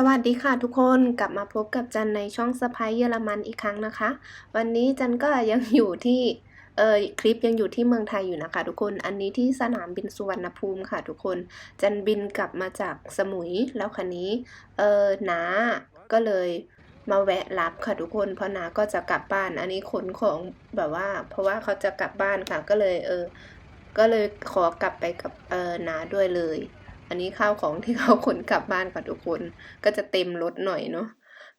สวัสดีค่ะทุกคนกลับมาพบกับจันในช่องสไปเยอรมันอีกครั้งนะคะ วันนี้จันก็ยังอยู่ที่เออคลิปยังอยู่ที่เมืองไทยอยู่นะคะ ทุกคนอันนี้ที่สนามบินสุวรรณภูมิค่ะทุกคน จันบินกลับมาจากสมุยแล้วคันนี้เออนาก็เลยมาแวะรับค่ะทุกคนเพราะนาก็จะกลับบ้าน อันนี้ขนของแบบว่า เพราะว่าเขาจะกลับบ้านค่ะก็เลยเออก็เลยขอกลับไปกับเออนาด้วยเลย อันนี้ข้าวของที่เขาขนกลับบ้านค่ะทุกคน ก็จะเต็มรถหน่อยเนาะ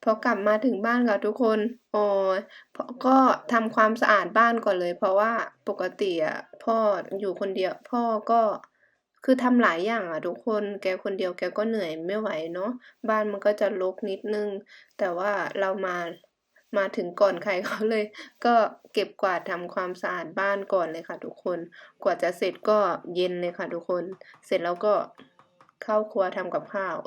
พอกลับมาถึงบ้านค่ะทุกคนโอ้ยพอก็ทำความสะอาดบ้านก่อนเลย เพราะว่าปกติอะพ่ออยู่คนเดียว พ่อก็คือทำหลายอย่างอะทุกคนแกคนเดียวแกก็เหนื่อยไม่ไหวเนาะบ้านมันก็จะรกนิดนึง แต่ว่าเรามามาถึงก่อนใครเขาเลย ก็เก็บกวาดทำความสะอาดบ้านก่อนเลยค่ะ ทุกคน กว่าจะเสร็จก็เย็นเลยค่ะ ทุกคน เสร็จแล้วก็ เข้าครัวทำกับข้าว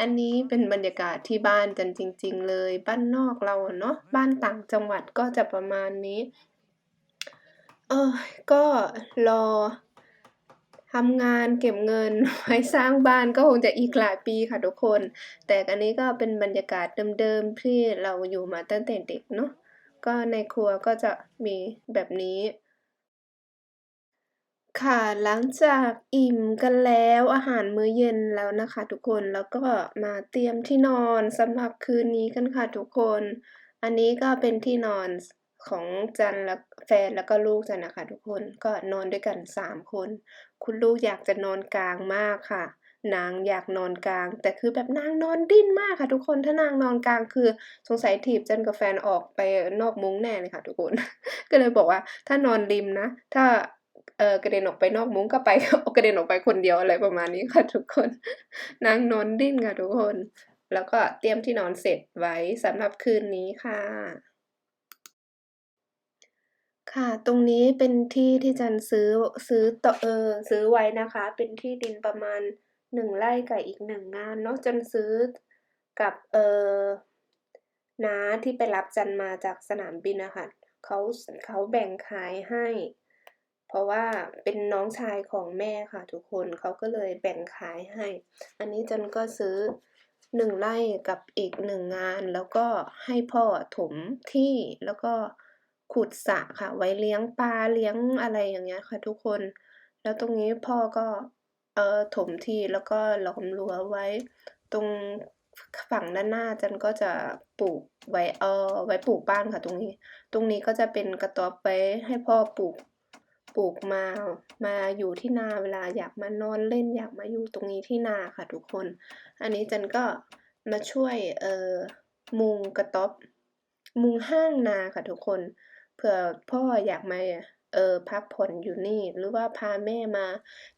อันนี้เป็นบรรยากาศที่บ้านจันจริง ๆ เลย บ้านนอกเราเนาะ บ้านต่างจังหวัดก็จะประมาณนี้ เออก็รอทำงานเก็บเงินไว้สร้างบ้านก็คงจะอีกหลายปีค่ะทุกคน แต่อันนี้ก็เป็นบรรยากาศเดิมๆที่เราอยู่มาตั้งแต่เด็กเนาะ ก็ในครัวก็จะมีแบบนี้ ค่ะ หลังจากอิ่มกันแล้ว อาหารมื้อเย็นแล้วนะคะทุกคน แล้วก็มาเตรียมที่นอนสำหรับคืนนี้กันค่ะทุกคน อันนี้ก็เป็นที่นอนของจันและแฟนแล้วก็ลูกจันนะคะทุกคนก็นอนด้วยกันสามคน คุณลูกอยากจะนอนกลางมากค่ะ นางอยากนอนกลาง แต่คือแบบนางนอนดิ้นมากค่ะ ทุกคนถ้านางนอนกลางคือสงสัยถีบจันกับแฟนออกไปนอกมุ้งแน่เลยค่ะ ทุกคน ก็เลยบอกว่าถ้านอนริมนะ ถ้า เออกระเด็นออกไปนอกมุ้งก็ไปกระเด็นออกไปคนเดียวอะไรประมาณนี้ค่ะทุกคนนางนอนดิ้นค่ะทุกคน แล้วก็เตรียมที่นอนเสร็จไว้สำหรับคืนนี้ค่ะ ค่ะ ตรงนี้เป็นที่ที่จันซื้อซื้อต่อเออซื้อไว้นะคะ เป็นที่ดินประมาณหนึ่งไร่กับอีกหนึ่งงานเนาะจันซื้อกับเออน้าที่ไปรับจันมาจากสนามบินนะคะเขาเขาแบ่งขายให้ เพราะว่าเป็นน้องชายของแม่ค่ะทุกคนเขาก็เลยแบ่งขายให้ อันนี้จันก็ซื้อหนึ่งไร่กับอีกหนึ่งงาน แล้วก็ให้พ่อถมที่แล้วก็ขุดสระค่ะ ไว้เลี้ยงปลาเลี้ยงอะไรอย่างเงี้ยค่ะ ทุกคน แล้วตรงนี้พ่อก็เอ่อถมที่แล้วก็ล้อมรั้วไว้ ตรงฝั่งด้านหน้าจันก็จะปลูกไว้เออไว้ปลูกบ้านค่ะ ตรงนี้ ตรงนี้ก็จะเป็นกระต๊อบไว้ให้พ่อปลูก ปลูกมา มาอยู่ที่นาเวลาอยากมานอนเล่นอยากมาอยู่ตรงนี้ที่นาค่ะทุกคน อันนี้จันก็มาช่วยเอ่อมุงกระต๊อบมุงห้างนาค่ะทุกคนเผื่อพ่ออยากมาเออพักผ่อนอยู่นี่หรือว่าพาแม่มา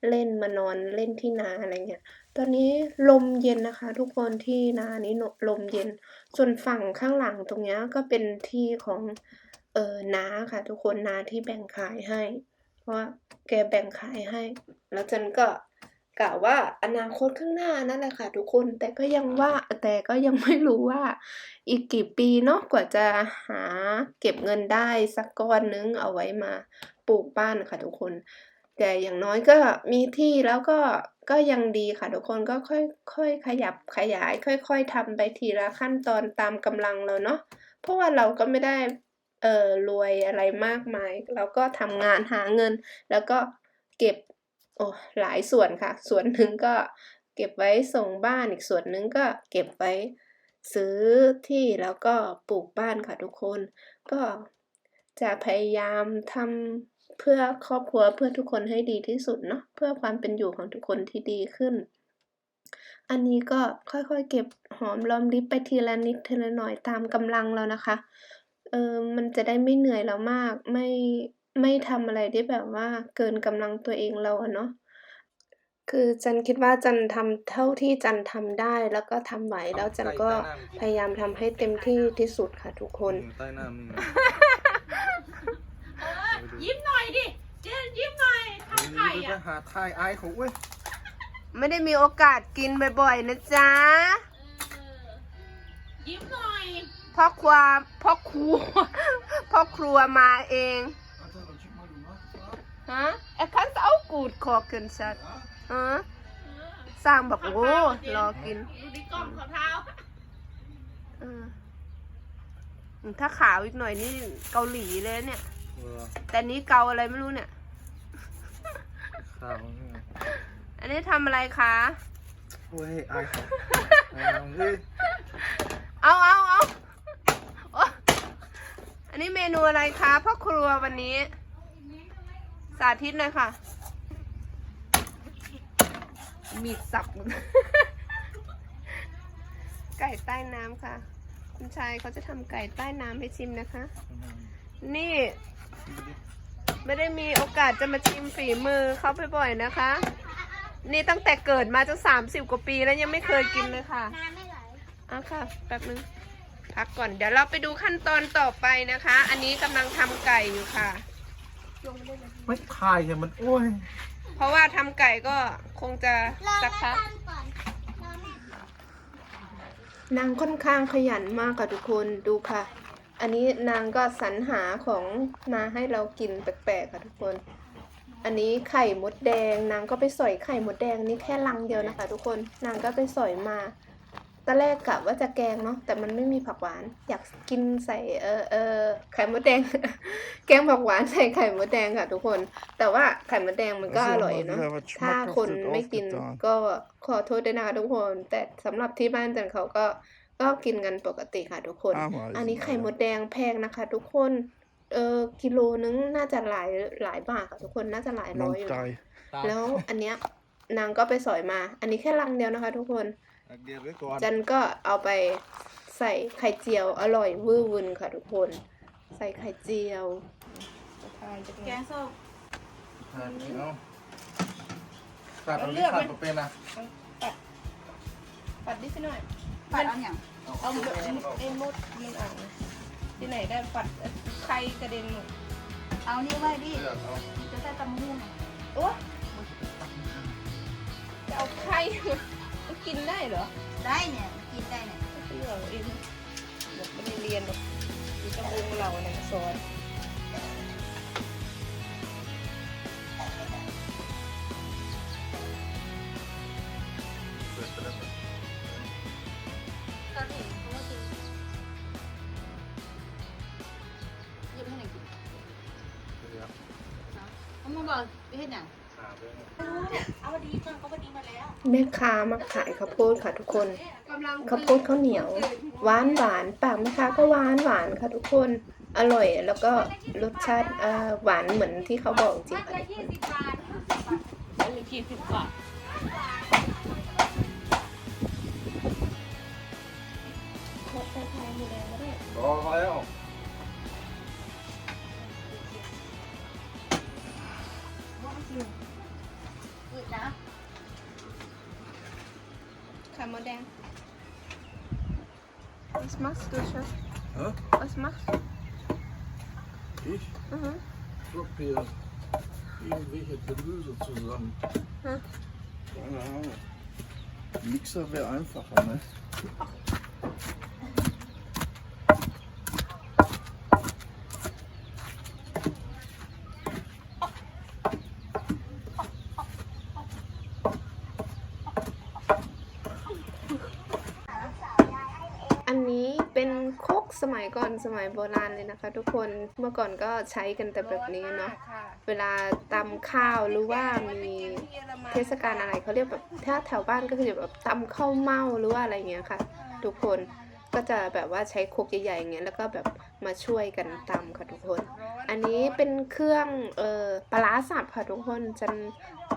เล่นมานอนเล่นที่นาอะไรเงี้ย ตอนนี้ลมเย็นนะคะ ทุกคนที่นานี้ลมเย็น ส่วนฝั่งข้างหลังตรงนี้ก็เป็นที่ของเออนาค่ะ ทุกคนนาที่แบ่งขายให้ เพราะว่าแกแบ่งขายให้ แล้วจันก็กะว่าอนาคตข้างหน้านั่นแหละค่ะทุกคนแต่ก็ยังว่าแต่ก็ยังไม่รู้ว่า อีกกี่ปีเนาะกว่าจะหาเก็บเงินได้สักก้อนนึงเอาไว้มาปลูกบ้านค่ะทุกคน แต่อย่างน้อยก็มีที่แล้วก็ก็ยังดีค่ะทุกคนก็ค่อยค่อยขยับขยาย ค่อย ๆทำไปทีละขั้นตอนตามกำลังเราเนาะเพราะว่าเราก็ไม่ได้ เอ่อรวยอะไรมากมายเราก็ทำงานหาเงิน แล้วก็เก็บโอ้หลายส่วนค่ะ ส่วนหนึ่งก็เก็บไว้ส่งบ้านอีกส่วนหนึ่งก็เก็บไว้ซื้อที่แล้วก็ปลูกบ้านค่ะทุกคน ก็จะพยายามทำเพื่อครอบครัวเพื่อทุกคนให้ดีที่สุดเนาะเพื่อความเป็นอยู่ของทุกคนที่ดีขึ้น อันนี้ก็ค่อยๆเก็บหอมรอมริบไปทีละนิดทีละหน่อยตามกำลังเรานะคะ เออมันจะได้ไม่เหนื่อยเรามาก ไม่ไม่ทำอะไรที่แบบว่าเกินกำลังตัวเองเราอะเนาะคือจันคิดว่าจันทำเท่าที่จันทำได้แล้วก็ทำไหวแล้วจันก็พยายามทำให้เต็มที่ที่สุดค่ะทุกคน ใต้น้ำนี่นะเออยิ้มหน่อยดิเจนยิ้มหน่อยทำไข่ไปอะหาทายอายเขาเว้ยไม่ได้มีโอกาสกินบ่อยๆนะจ๊ะ เออยิ้มหน่อย พ่อครัวพ่อครัวพ่อครัวมาเองฮะ Er kann es auch gut kochen, Schatz. Hä? สร้างแบบโอ้รอกินดูดิกล้องขอเท้าเออถ้าขาวอีกหน่อยนี่เกาหลีเลยเนี่ยเออแต่นี้เกาอะไรไม่รู้เนี่ยข้าวนี่ไงอันนี้ทำอะไรคะโอ้ยอายเขาเอาเฮ้ยเอาเอาเอาโอ๊ะ อันนี้เมนูอะไรคะพ่อครัววันนี้ สาธิตหน่อยค่ะ มีดสับ ไก่ใต้น้ำค่ะ คุณชายเขาจะทำไก่ใต้น้ำให้ชิมนะคะ นี่ไม่ได้มีโอกาสจะมาชิมฝีมือเขาไปบ่อยๆนะคะ นี่ตั้งแต่เกิดมาจะสามสิบกว่าปีแล้วยังไม่เคยกินเลยค่ะน้ำไม่ไหลอะค่ะ แป๊บนึง พักก่อนเดี๋ยวเราไปดูขั้นตอนต่อไปนะคะ อันนี้กำลังทำไก่อยู่ค่ะ ไม่คายเนี่ยมันโอ้ยเพราะว่าทำไก่ก็คงจะรอสัแม่กพักตั้งก่อนรอแม่นางค่อนข้างขยันมากค่ะทุกคนดูค่ะ อันนี้นางก็สรรหาของมาให้เรากินแปลกๆค่ะทุกคน อันนี้ไข่มดแดง นางก็ไปสอยไข่มดแดงนี่แค่ลังเดียวนะคะ ทุกคน นางก็ไปสอยมา ตอนแรกกะว่าจะแกงเนาะแต่มันไม่มีผักหวาน อยากกินใส่เออเออไข่มดแดง แกงผักหวานใส่ไข่มดแดงค่ะทุกคน แต่ว่าไข่มดแดงมันก็อร่อยเนาะถ้าคนไม่กินก็ขอโทษด้วยนะคะทุกคน แต่สำหรับที่บ้านจันเขาก็ก็กินกันปกติค่ะทุกคน อันนี้ไข่มดแดงแพงนะคะ ทุกคนเออกิโลนึงน่าจะหลายหลายบาทค่ะทุกคนน่าจะหลายร้อยอยู่นะแล้วอันเนี้ยนางก็ไปสอยมา อันนี้แค่ลังเดียวนะคะ ทุกคน เดียวไว้ก่อนจันก็เอาไปใส่ไข่เจียวอร่อย วื้อวึนค่ะทุกคน ใส่ไข่เจียวแกงส้มทานไม่เอาขาดเอาที่ขาดมาเป็นอะปัดดิสิหน่อยปัดเอาอย่างเอาหมดไอ้มดมันออกนะที่ไหนได้ปัดไข่กระเด็นหมดเอานี่ไว้ดิเลือกเอาจะใส่ตำมูนโอ้จะเอาไข่มัน กินได้เหรอได้เนี่ยกินได้เนี่ยไม่เหรอเองบอกไม่ได้เรียนหรอกมีกระบุงเราเนี่ยมาสอนเปิดไปแล้วตอนนี้เขามากินยิ้มให้หน่อยกินเดี๋ยวเขามาบอกไปเฮ็ดหยังขาดด้วยรู้เนี่ยเอาวันดีจนเขาวันดีมา แม่ค้ามาขายข้าวโพดค่ะทุกคนข้าวโพดข้าวเหนียวหวานหวานปากแม่ค้าก็หวานหวานค่ะทุกคนอร่อย แล้วก็รสชาติหวานเหมือนที่เขาบอกจริงค่ะทุกคน Was machst du schon? Hä? Was machst du? Ich Mhm. klopp hier irgendwelche Gemüse zusammen. Hm. Keine Ahnung. Mixer wäre einfacher, ne? สมัยโบราณเลยนะคะ ทุกคนเมื่อก่อนก็ใช้กันแต่แบบนี้เนาะเวลาตำข้าวหรือว่ามีเทศกาลอะไรเขาเรียกแบบถ้าแถวบ้านก็คือแบบตำข้าวเม่าหรือว่าอะไรเงี้ยค่ะ ทุกคนก็จะแบบว่าใช้ครกใหญ่ๆอย่างเงี้ยแล้วก็แบบมาช่วยกันตำค่ะทุกคน อันนี้เป็นเครื่องเอ่อปลาร้าสับค่ะทุกคนจัน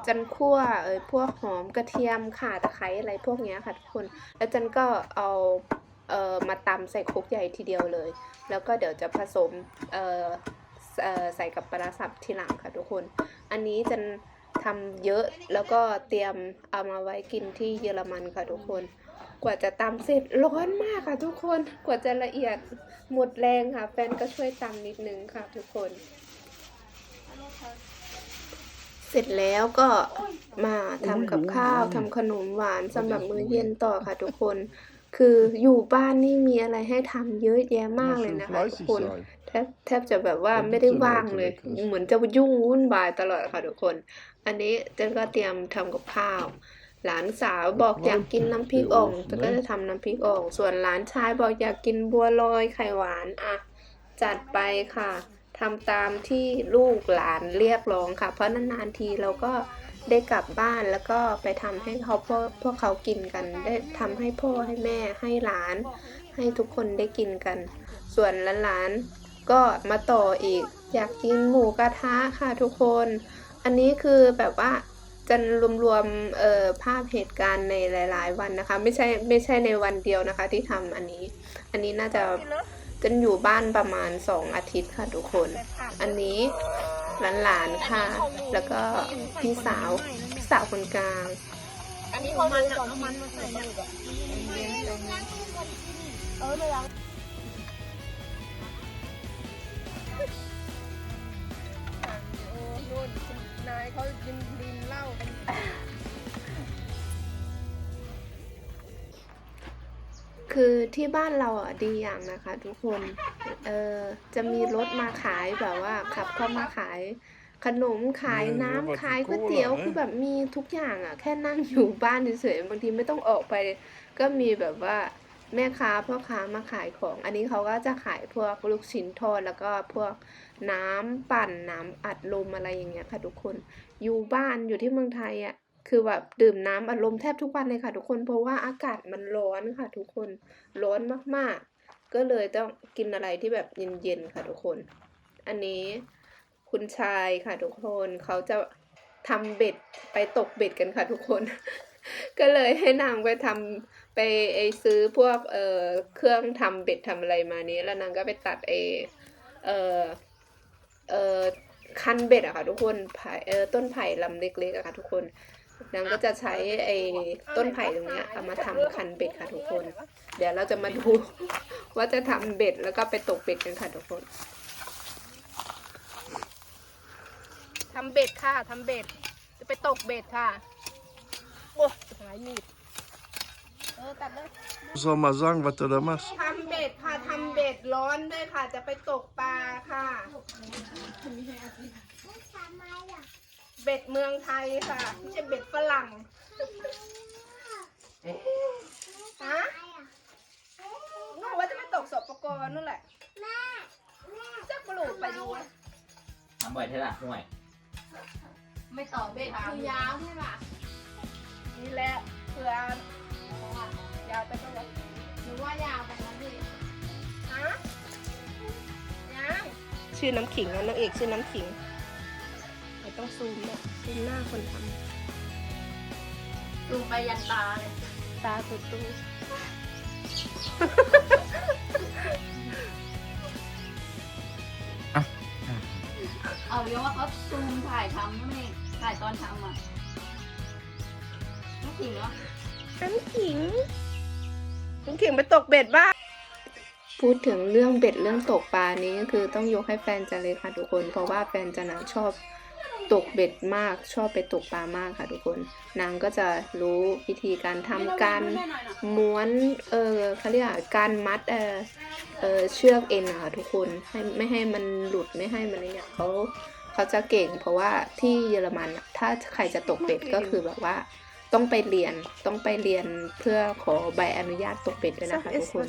จันคั่วเอ่ยพวกหอมกระเทียมข่าตะไคร้อะไรพวกเนี้ยค่ะทุกคน แล้วจันก็เอา เอ่อมาตำใส่ครกใหญ่ทีเดียวเลย แล้วก็เดี๋ยวจะผสมเอ่อใส่กับปลาร้าสับทีหลังค่ะทุกคน อันนี้จันทำเยอะแล้วก็เตรียมเอามาไว้กินที่เยอรมันค่ะทุกคน กว่าจะตำเสร็จร้อนมากค่ะทุกคน กว่าจะละเอียดหมดแรงค่ะ แฟนก็ช่วยตำนิดนึงค่ะทุกคน เสร็จแล้วก็มาทำกับข้าวทำขนมหวานสำหรับมื้อเย็นต่อค่ะทุกคน คืออยู่บ้านนี่มีอะไรให้ทำเยอะแยะมากเลยนะคะทุกคนแทบแทบจะแบบว่าไม่ได้ว่างเลย เหมือนจะยุ่งวุ่นวายตลอดค่ะทุกคน อันนี้เจนก็เตรียมทำกับข้าว หลานสาวบอกอยากกินน้ำพริกอ่องก็จะทำน้ำพริกอ่อง ส่วนหลานชายบอกอยากกินบัวลอยไข่หวานอะจัดไปค่ะทำตามที่ลูกหลานเรียกร้องค่ะ เพราะนานๆทีเราก็ ได้กลับบ้านแล้วก็ไปทำให้เขาพวกพวกเขากินกัน ได้ทำให้พ่อให้แม่ให้หลาน ให้ทุกคนได้กินกัน ส่วนหลานๆก็มาต่ออีก อยากกินหมูกระทะค่ะทุกคน อันนี้คือแบบว่าจะรวมๆเอ่อภาพเหตุการณ์ในหลาย ๆ วันนะคะ ไม่ใช่ไม่ใช่ในวันเดียวนะคะ ที่ทำอันนี้ อันนี้น่าจะจะอยู่บ้านประมาณสองอาทิตย์ค่ะทุกคน อันนี้ หลานๆค่ะ แล้วก็พี่สาวพี่สาวคนกลาง อันนี้เขามันเอามันมาใส่ในนายเขาดินดินเหล้ากันคือที่บ้านเราอะดีอย่างนะคะทุกคน เออจะมีรถมาขายแบบว่า ขับเข้ามาขาย ขนมขายน้ำขายก๋วยเตี๋ยวคือแบบมีทุกอย่างอะ แค่นั่งอยู่บ้านเฉยๆบางทีไม่ต้องออกไป ก็มีแบบว่าแม่ค้าพ่อค้ามาขายของ อันนี้เขาก็จะขายพวกลูกชิ้นทอดแล้วก็พวกน้ำปั่นน้ำอัดลมอะไรอย่างเงี้ยค่ะทุกคนอยู่บ้านอยู่ที่เมืองไทยอะคือแบบดื่มน้ำอัดลมแทบทุกวันเลยค่ะทุกคนเพราะว่าอากาศมันร้อนค่ะทุกคนร้อนมากๆ ก็เลยต้องกินอะไรที่แบบเย็นๆค่ะทุกคน อันนี้คุณชายค่ะทุกคนเขาจะทำเบ็ดไปตกเบ็ดกันค่ะทุกคน ก็เลยให้นางไปทำไปไอซื้อพวกเอ่อเครื่องทำเบ็ดทำอะไรมานี้ แล้วนางก็ไปตัดไอเอ่อเอ่อคันเบ็ดอะค่ะทุกคนไผ่เอ่อต้นไผ่ลำเล็กๆอะค่ะทุกคน นางก็จะใช้ไอต้นไผ่ตรงเนี้ยเอามาทำคันเบ็ดค่ะทุกคน เดี๋ยวเราจะมาดูว่าจะทำเบ็ดแล้วก็ไปตกเบ็ดกันค่ะทุกคนทำเบ็ดค่ะทำเบ็ด จะไปตกเบ็ดค่ะ โอ้หายมีดเออตัดเลย Samma sang vad det mas. ทำเบ็ดค่ะทำเบ็ดร้อนด้วยค่ะ จะไปตกปลาค่ะ เบ็ดเมืองไทยค่ะ ไม่ใช่เบ็ดฝรั่งฮะน้องว่าจะไปตกสปกรนู่นแหละจักปลูกไปดูนะทำบ่อยเท่าไหร่ห่วยไม่ต่อเบ็ดคือยาวใช่ป่ะนี่แหละเผื่อยาวไปตรงไหนหรือว่ายาวไปนั้นดิฮะยังชื่อน้ำขิงนะนางเอกชื่อน้ำขิงไม่ ต้องซูมนะซูมหน้าคนทดูไปยันตาเลยำตาตุ้ตู้เอาเรียกว่าเขาซูมถ่ายทำไม่ถ่ายตอนทำอะไม่จริงเหรอน้ำขิงน้ำขิงไปตกเบ็ดบ้างพูดถึงเรื่องเบ็ดเรื่องตกปลานี้ก็คือต้องยกให้แฟนจันเลยค่ะทุกคน เพราะว่าแฟนจันนะชอบ ตกเบ็ดมากชอบไปตกปลามากค่ะทุกคน นางก็จะรู้วิธีการทำการม้วนเออเขาเรียกว่าการมัดเออเออเชือกเอ็นอะค่ะทุกคนให้ไม่ให้มันหลุดไม่ให้มันอะไรเนี่ยเขาเขาจะเก่ง เพราะว่าที่เยอรมันอะถ้าใครจะตกเบ็ดก็คือแบบว่าต้องไปเรียนต้องไปเรียนเพื่อขอใบอนุญาตตกเบ็ดด้วยนะคะทุกคน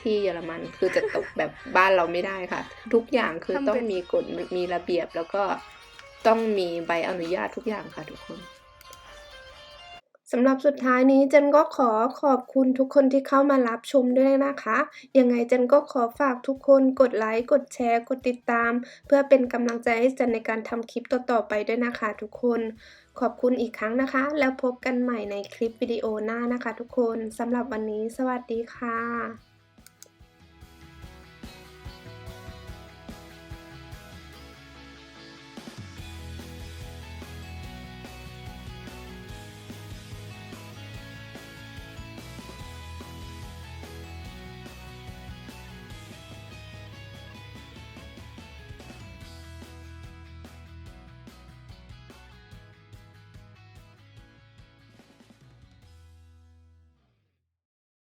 ที่เยอรมันคือจะตกแบบบ้านเราไม่ได้ค่ะ ทุกอย่างคือต้องมีกฎมีระเบียบแล้วก็ ต้องมีใบอนุญาตทุกอย่างค่ะทุกคนสำหรับสุดท้ายนี้เจนก็ขอขอบคุณทุกคนที่เข้ามารับชมด้วยนะคะ ยังไงเจนก็ขอฝากทุกคนกดไลค์ กดแชร์ กดติดตาม เพื่อเป็นกำลังใจให้เจนในการทำคลิปต่อๆไปด้วยนะคะทุกคน ขอบคุณอีกครั้งนะคะ แล้วพบกันใหม่ในคลิปวิดีโอหน้านะคะทุกคน สำหรับวันนี้สวัสดีค่ะ